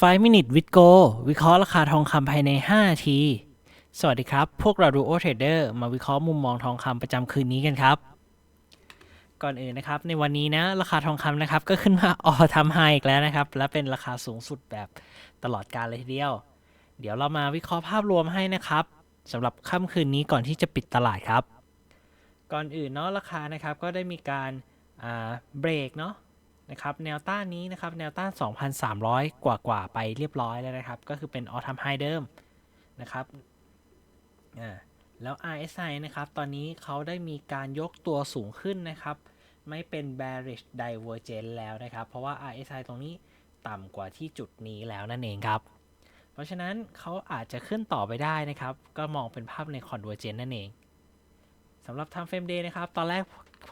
5 minute with go วิเคราะห์ราคาทองคำภายใน5นาที สวัสดีครับ พวกเราดูโอเทรดเดอร์มาวิเคราะห์มุมมองทองคำประจำคืนนี้กันครับ ก่อนอื่นนะครับ ในวันนี้นะ ราคาทองคำนะครับ ก็ขึ้นมาออทำไฮอีกแล้วนะครับ และเป็นราคาสูงสุดแบบตลอดกาลเลยทีเดียว เดี๋ยวเรามาวิเคราะห์ภาพรวมให้นะครับสำหรับค่ำคืนนี้ก่อนที่จะปิดตลาดครับ ก่อนอื่นเนาะราคานะครับก็ได้มีการเบรกเนาะ นะครับแนวต้านนี้นะครับแนวต้าน 2,300 กว่ากว่าๆไปเรียบร้อยแล้วนะครับ ก็คือเป็นออท m มไฮเดิมนะครับอ่าแล้ว RSI นะครับ ตอนนี้เขาได้มีการยกตัวสูงขึ้นนะครับ ไม่เป็น bearish divergence แล้วนะครับ เพราะว่า RSI ตรงนี้ต่ำกว่าที่จุดนี้แล้วนั่นเองครับ เพราะฉะนั้นเขาอาจจะขึ้นต่อไปได้นะครับ ก็มองเป็นภาพใน convergence นั่นเองสำหรับ time frame day นะครับ ตอนแรก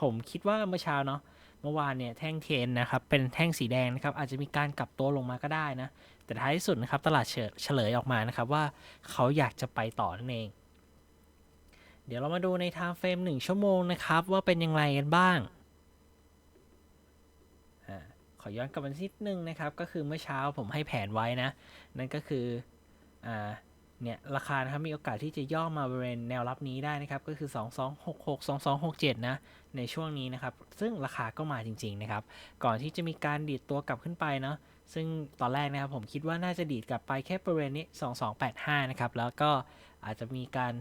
ผมคิดว่าเมื่อเช้าเนาะ เมื่อวานเนี่ยแท่งเทนนะครับเป็นแท่งสีแดงนะครับอาจจะมีการกลับตัวลงมาก็ได้นะ แต่ท้ายที่สุดนะครับตลาดเฉลยออกมานะครับว่าเขาอยากจะไปต่อนั่นเอง เดี๋ยวเรามาดูใน time frame 1ชั่วโมงนะครับว่าเป็นยังไงกันบ้างอขอย้อนกลับมานิดนึงนะครับก็คือเมื่อเช้าผมให้แผนไว้นะ นั่นก็คืออ่า เนี่ยราคานะครับมีโอกาสที่จะย่อมาบริเวณแนวรับนี้ได้นะครับก็คือ 2266 2267 นะในช่วงนี้นะครับซึ่งราคาก็มาจริงๆนะครับก่อนที่จะมีการดีดตัวกลับขึ้นไปเนาะซึ่งตอนแรกนะครับผมคิดว่าน่าจะดีดกลับไปแค่บริเวณนี้ 2285 นะครับแล้วก็อาจจะมีการ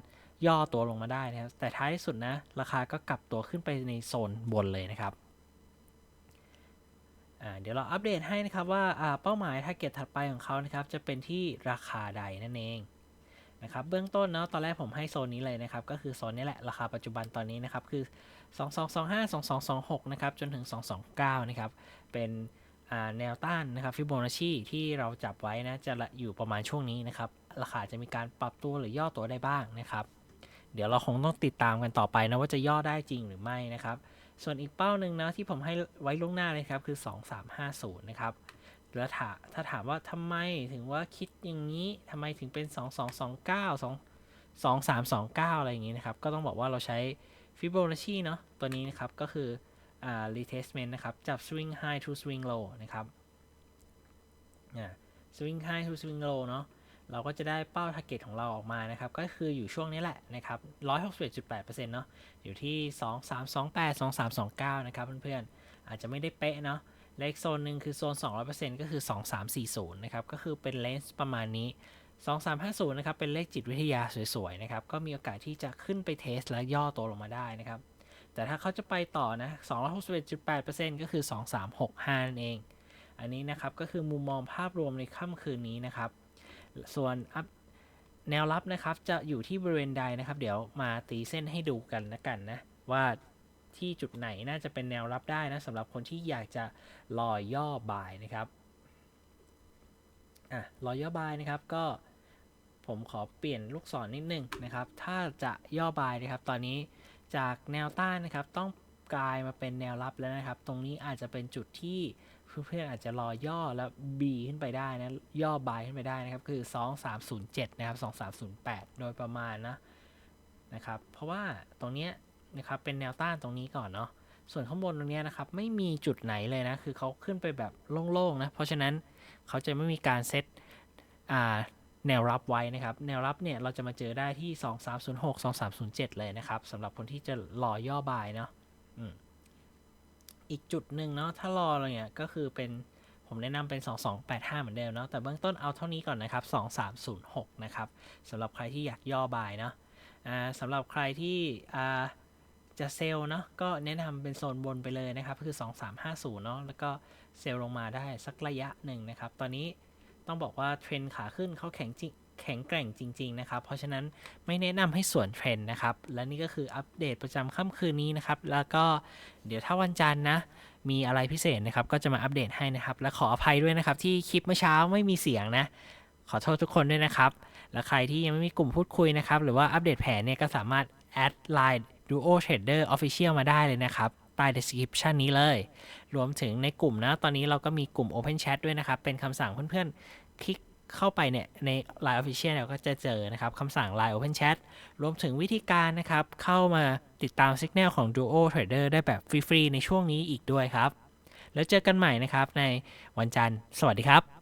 ย่อตัวลงมาได้นะครับแต่ท้ายที่สุดนะราคาก็กลับตัวขึ้นไปในโซนบนเลยนะครับเดี๋ยวเราอัปเดตให้นะครับว่าเป้าหมาย t a r g e t ถัดไปของเขานะครับจะเป็นที่ราคาใดนั่นเอง นะครับเบื้องต้นเนาะตอนแรกผมให้โซนนี้เลยนะครับก็คือโซนนี้แหละราคาปัจจุบันตอนนี้นะครับคือ 2225 2226นะครับจนถึง 229นะครับเป็นแนวต้านนะครับฟิโบนัชชีที่เราจับไว้นะจะอยู่ประมาณช่วงนี้นะครับราคาจะมีการปรับตัวหรือย่อตัวได้บ้างนะครับ เดี๋ยวเราคงต้องติดตามกันต่อไปนะว่าจะย่อได้จริงหรือไม่นะครับ ส่วนอีกเป้าหนึ่งนะที่ผมให้ไว้ล่วงหน้าเลยครับคือ 2350นะครับ แล้วถาถ้าถามว่าทำไมถึงว่าคิดอย่างนี้ทำไมถึงเป็น 2229 2 2329 อะไรอย่างนี้นะครับ ก็ต้องบอกว่าเราใช้ Fibonacci เนาะตัวนี้นะครับ ก็คืออ่า retracement นะครับ จับ swing high to swing low นะครับอ่า swing high to swing low เนาะเราก็จะได้เป้า target ของเราออกมานะครับ ก็คืออยู่ช่วงนี้แหละนะครับ161.8%เนาะอยู่ที่ 2328 2329 นะครับเพื่อนๆ อาจจะไม่ได้เป๊ะเนาะ และอีกโซนหนึ่งคือโซน 200%ก็คือ 2340 นะครับ ก็คือเป็นเลนส์ประมาณนี้ 2350 นะครับ เป็นเลขจิตวิทยาสวยๆ นะครับ ก็มีโอกาสที่จะขึ้นไปเทสและย่อตัวลงมาได้นะครับ แต่ถ้าเขาจะไปต่อนะ 261.8%ก็คือ 2365 นั่นเอง อันนี้นะครับ ก็คือมุมมองภาพรวมในค่ำคืนนี้นะครับ ส่วนอัพแนวรับนะครับ จะอยู่ที่บริเวณใดนะครับ เดี๋ยวมาตีเส้นให้ดูกันนะกันนะ ว่า ที่จุดไหนน่าจะเป็นแนวรับได้นะสำหรับคนที่อยากจะรอยย่อบายนะครับอะรอยย่อบายนะครับก็ผมขอเปลี่ยนลูกศรนิดนึงนะครับ ถ้าจะย่อบายนะครับ ตอนนี้จากแนวต้านนะครับ ต้องกลายมาเป็นแนวรับแล้วนะครับ ตรงนี้อาจจะเป็นจุดที่เพื่อนๆอาจจะรอย่อแล้ว B ขึ้นไปได้นะ ย่อบายขึ้นไปได้นะครับ คือ 2307 นะครับ 2308 โดยประมาณนะนะครับ เพราะว่าตรงเนี้ย นะครับเป็นแนวต้านตรงนี้ก่อนเนาะส่วนข้างบนตรงนี้นะครับไม่มีจุดไหนเลยนะ คือเขาขึ้นไปแบบโล่งๆนะเพราะฉะนั้นเขาจะไม่มีการเซตอ่าแนวรับไว้นะครับ แนวรับเนี่ยเราจะมาเจอได้ที่ 2306 2307 เลยนะครับสำหรับคนที่จะรอย่อบายเนาะอีกจุดหนึ่งเนาะถ้ารออะไรเนี่ยก็คือเป็นผมแนะนำเป็น 2285 เหมือนเดิมเนาะแต่เบื้องต้นเอาเท่านี้ก่อนนะครับ 2306 นะครับสำหรับใครที่อยากย่อบายเนาะอ่าสำหรับใครที่ จะเซลล์เนาะก็แนะนำเป็นโซนบนไปเลยนะครับ คือ 2350เนาะแล้วก็เซลล์ลงมาได้สักระยะหนึ่งนะครับ ตอนนี้ต้องบอกว่าเทรนขาขึ้นเขาแข็งจริงแข็งแกร่งจริง ๆ นะครับ เพราะฉะนั้นไม่แนะนำให้ส่วนเทรนนะครับ และนี่ก็คืออัปเดตประจำค่ำคืนนี้นะครับ แล้วก็เดี๋ยวถ้าวันจันทร์นะ มีอะไรพิเศษนะครับ ก็จะมาอัปเดตให้นะครับ และขออภัยด้วยนะครับ ที่คลิปเมื่อเช้าไม่มีเสียงนะ ขอโทษทุกคนด้วยนะครับ และใครที่ยังไม่มีกลุ่มพูดคุยนะครับ หรือว่าอัปเดตแผนเนี่ยก็สามารถแอดไลน์ Duo Trader Official มาได้เลยนะครับใต้ description นี้เลย รวมถึงในกลุ่มนะ ตอนนี้เราก็มีกลุ่ม Open Chat ด้วยนะครับ เป็นคำสั่งเพื่อนๆ คลิกเข้าไปเนี่ยใน Line Official เราก็จะเจอนะครับคำสั่ง Line Open Chat รวมถึงวิธีการนะครับ เข้ามาติดตาม Signal ของ Duo Trader ได้แบบฟรีๆ ในช่วงนี้อีกด้วยครับ แล้วเจอกันใหม่นะครับในวันจันทร์ สวัสดีครับ